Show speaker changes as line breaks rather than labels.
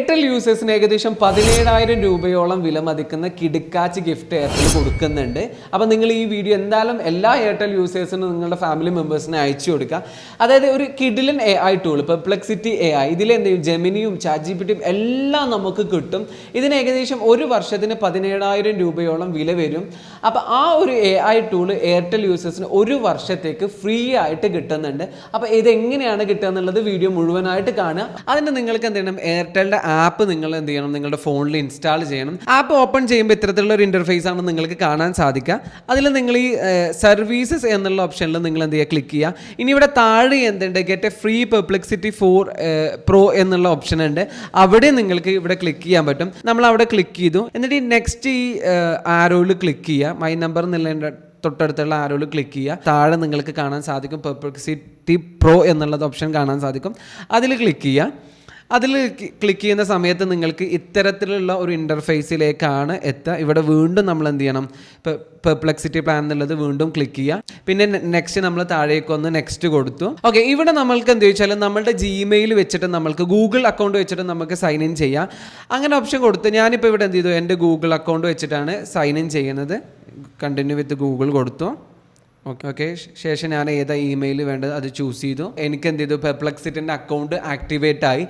Airtel യൂസേഴ്സിന് ഏകദേശം പതിനേഴായിരം രൂപയോളം വില മതിക്കുന്ന കിടുക്കാച്ച് ഗിഫ്റ്റ് എയർടെൽ കൊടുക്കുന്നുണ്ട്. അപ്പം നിങ്ങൾ ഈ വീഡിയോ എന്തായാലും എല്ലാ എയർടെൽ യൂസേഴ്സിനും നിങ്ങളുടെ ഫാമിലി മെമ്പേഴ്സിനെ അയച്ചു കൊടുക്കുക. അതായത് ഒരു കിഡിലൻ A I tool Perplexity A I എന്തെങ്കിലും ചെയ്യും? ജെമിനിയും ടിയും എല്ലാം നമുക്ക് കിട്ടും. ഇതിന് ഏകദേശം ഒരു വർഷത്തിന് പതിനേഴായിരം രൂപയോളം വില വരും. അപ്പോൾ ആ ഒരു എ ഐ ടൂൾ എയർടെൽ യൂസേഴ്സിന് ഒരു വർഷത്തേക്ക് ഫ്രീ ആയിട്ട് കിട്ടുന്നുണ്ട്. അപ്പോൾ ഇതെങ്ങനെയാണ് കിട്ടുക എന്നുള്ളത് വീഡിയോ മുഴുവനായിട്ട് കാണുക. അതിന് നിങ്ങൾക്ക് എന്ത് ചെയ്യണം? എയർടെലിന്റെ ആപ്പ് നിങ്ങൾ എന്ത് ചെയ്യണം? നിങ്ങളുടെ ഫോണിൽ ഇൻസ്റ്റാൾ ചെയ്യണം. ആപ്പ് ഓപ്പൺ ചെയ്യുമ്പോൾ ഇത്തരത്തിലുള്ള ഒരു ഇന്റർഫേസ് ആണ് നിങ്ങൾക്ക് കാണാൻ സാധിക്കുക. അതിൽ നിങ്ങൾ ഈ സർവീസസ് എന്നുള്ള ഓപ്ഷനിൽ നിങ്ങൾ എന്ത് ചെയ്യുക? ക്ലിക്ക് ചെയ്യുക. ഇനി ഇവിടെ താഴെ എന്തുണ്ട്? Get a free Perplexity for pro എന്നുള്ള ഓപ്ഷൻ ഉണ്ട്. അവിടെ നിങ്ങൾക്ക് ഇവിടെ ക്ലിക്ക് ചെയ്യാൻ പറ്റും. നമ്മൾ അവിടെ ക്ലിക്ക് ചെയ്തു. എന്നിട്ട് ഈ നെക്സ്റ്റ് ഈ ആരോയിൽ ക്ലിക്ക് ചെയ്യുക. മൈ നമ്പർ എന്നുള്ള തൊട്ടടുത്തുള്ള ആരോയിൽ ക്ലിക്ക് ചെയ്യുക. താഴെ നിങ്ങൾക്ക് കാണാൻ സാധിക്കും. പെർപ്ലക്സിറ്റി പ്രോ എന്നുള്ളത് ഓപ്ഷൻ കാണാൻ സാധിക്കും. അതിൽ ക്ലിക്ക് ചെയ്യുക. അതിൽ ക്ലിക്ക് ചെയ്യുന്ന സമയത്ത് നിങ്ങൾക്ക് ഇത്തരത്തിലുള്ള ഒരു ഇന്റർഫേസിലേക്കാണ് എത്തുക. ഇവിടെ വീണ്ടും നമ്മൾ എന്ത് ചെയ്യണം? പെർപ്ലക്സിറ്റി പ്ലാൻ എന്നുള്ളത് വീണ്ടും ക്ലിക്ക് ചെയ്യുക. പിന്നെ നെക്സ്റ്റ് നമ്മൾ താഴേക്ക് ഒന്ന് നെക്സ്റ്റ് കൊടുത്തു. ഓക്കെ ഇവിടെ നമ്മൾക്ക് എന്ത് ചോദിച്ചാൽ നമ്മളുടെ ജിമെയിൽ വെച്ചിട്ട് നമ്മൾക്ക് ഗൂഗിൾ അക്കൗണ്ട് വെച്ചിട്ട് നമുക്ക് സൈൻ ഇൻ ചെയ്യാം. അങ്ങനെ ഓപ്ഷൻ കൊടുത്ത് ഞാനിപ്പോൾ ഇവിടെ എന്ത് ചെയ്തു? എന്റെ ഗൂഗിൾ അക്കൗണ്ട് വെച്ചിട്ടാണ് സൈൻ ഇൻ ചെയ്യുന്നത്. കണ്ടിന്യൂ വിത്ത് ഗൂഗിൾ കൊടുത്തു. ഓക്കെ ഓക്കെ ശേഷം ഞാൻ ഏതാ ഇമെയിൽ വേണ്ടത് അത് ചൂസ് ചെയ്തു. എനിക്ക് എന്ത് ചെയ്തു? പെർപ്ലക്സിറ്റിന്റെ അക്കൗണ്ട് ആക്ടിവേറ്റ് ആയി.